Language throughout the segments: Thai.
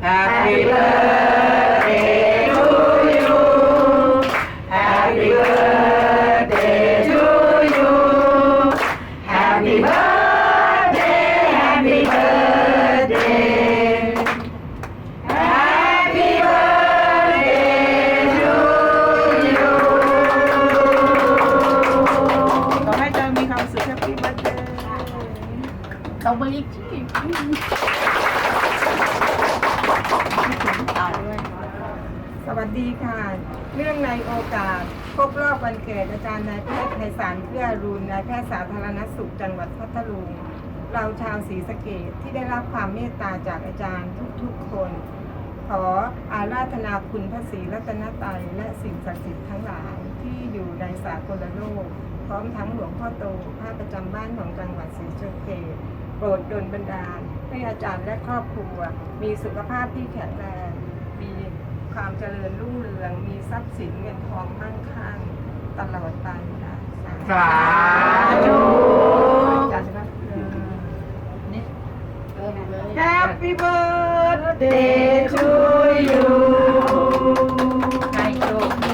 Happy birthday to you Happy birthday to you Happy birthday Happy birthday Happy birthday to you ขอให้เจอมีความสุขแฮปปี้เบิร์ดเดย์ สตรอเบอรี่ชีส ส สดีค่ะ เรื่องในโอกาสครบรอบวันเกิดอาจารย์นายแพทย์ไพศาลเพื่อรุณนายแพทย์สาธารณสุขจังหวัดพัทลุง เราชาวศรีสะเกดที่ได้รับความเมตตาจากอาจารย์ทุกๆคน ขออาราธนาคุณพระศรีรัตนตรัยและสิ่งศักดิ์สิทธิ์ทั้งหลายที่อยู่ในสากลโลก พร้อมทั้งหลวงพ่อโตพระประจำบ้านของจังหวัดศรีสะเกษโปรดดลบันดาลให้อาจารย์และครอบครัว มีสุขภาพที่แข็งแรงมี ความเจริญรุ่งเรือง มีทรัพย์สินเงินทองมั่งคั่งตลอดไปค่ะสาธุอาจารย์ใช่ไหมเริ่มเลย Happy birthday to you ให้โชคดี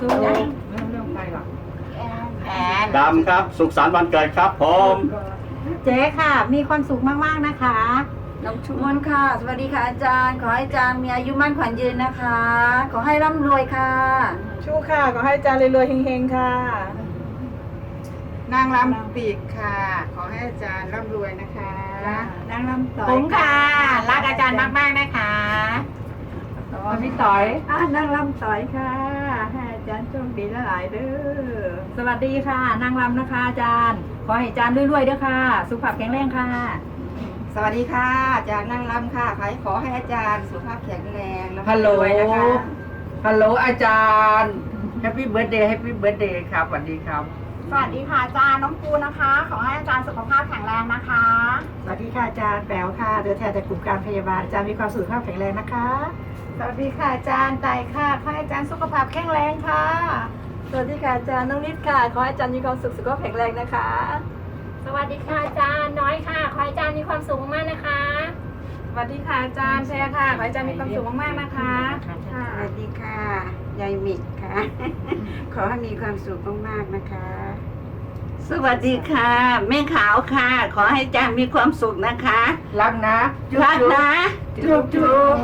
สุขไม่ต้องเรื่องไปหรอกแอนดำครับ สุขสันต์วันเกิดครับผม เจ๊ค่ะ มีความสุขมาก ๆ นะคะ น้องชวนค่ะ สวัสดีค่ะอาจารย์ ขอให้อาจารย์มีอายุมั่นขวัญยืนนะคะ ขอให้ร่ำรวยค่ะ ชูค่ะขอให้อาจารย์รวยๆเฮงๆค่ะ นางรำปีกค่ะ ขอให้อาจารย์ร่ำรวยนะคะนางรำต่อผยมค่ะ รักอาจารย์มากๆนะคะพี่ต่อย อะนางรำต่อยค่ะให้อาจารย์โชคดีหลายๆเด้อสวัสดีค่ะ นางรำนะคะอาจารย์ ขอให้อาจารย์รวยๆด้วยค่ะ สุขภาพแข็งแรงค่ะ สวัสดีค่ะอาจารย์นางรำค่ะขอให้ขอให้อาจารย์สุขภาพแข็งแรงแล้วก็ฮัลโหล รวยนะคะ ฮัลโหลอาจารย์ แฮปปี้เบิร์ดเดย์แฮปปี้เบิร์ดเดย์ครับสวัสดีครับ สวัสดีค่ะอาจารย์น้องปูนะคะ ขอให้อาจารย์สุขภาพแข็งแรงนะคะ สวัสดีค่ะอาจารย์แป๋วค่ะเดินแทนจากกลุ่มการพยาบาลอาจารย์มีความสุขภาพแข็งแรงนะคะ สวัสดีค่ะอาจารย์ไตค่ะขอให้อาจารย์สุขภาพแข็งแรงค่ะ สวัสดีค่ะอาจารย์น้องนิดค่ะ ขอให้อาจารย์มีความสุขสุขภาพแข็งแรงนะคะ สวัสดีค่ะอาจารย์น้อยค่ะ ขอให้อาจารย์มีความสุขมากๆนะคะ สวัสดีค่ะอาจารย์แชร์ค่ะขอให้อาจารย์มีความสุขมากๆนะคะค่ะสวัสดีค่ะ ยายหมิกค่ะ ขอให้มีความสุขมากๆนะคะ สวัสดีค่ะ แม่ขาวค่ะ ขอให้อาจารย์มีความสุขนะคะ รักนะรักนะ จุ๊บจุ๊บ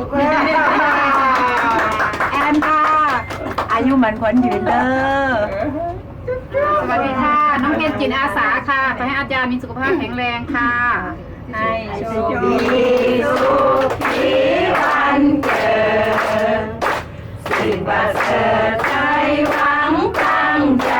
แอนค่ะอายุมันขวัญยืนเด้อส วัสดีค่ะ น้องเพ็ญจินอาสาค่ะขอให้อาจารย์มีสุขภาพแข็งแรงค่ะ ในโชคดีดีสุขีวันเกิด สิ่งประเสริฐใจหวังตั้งใจ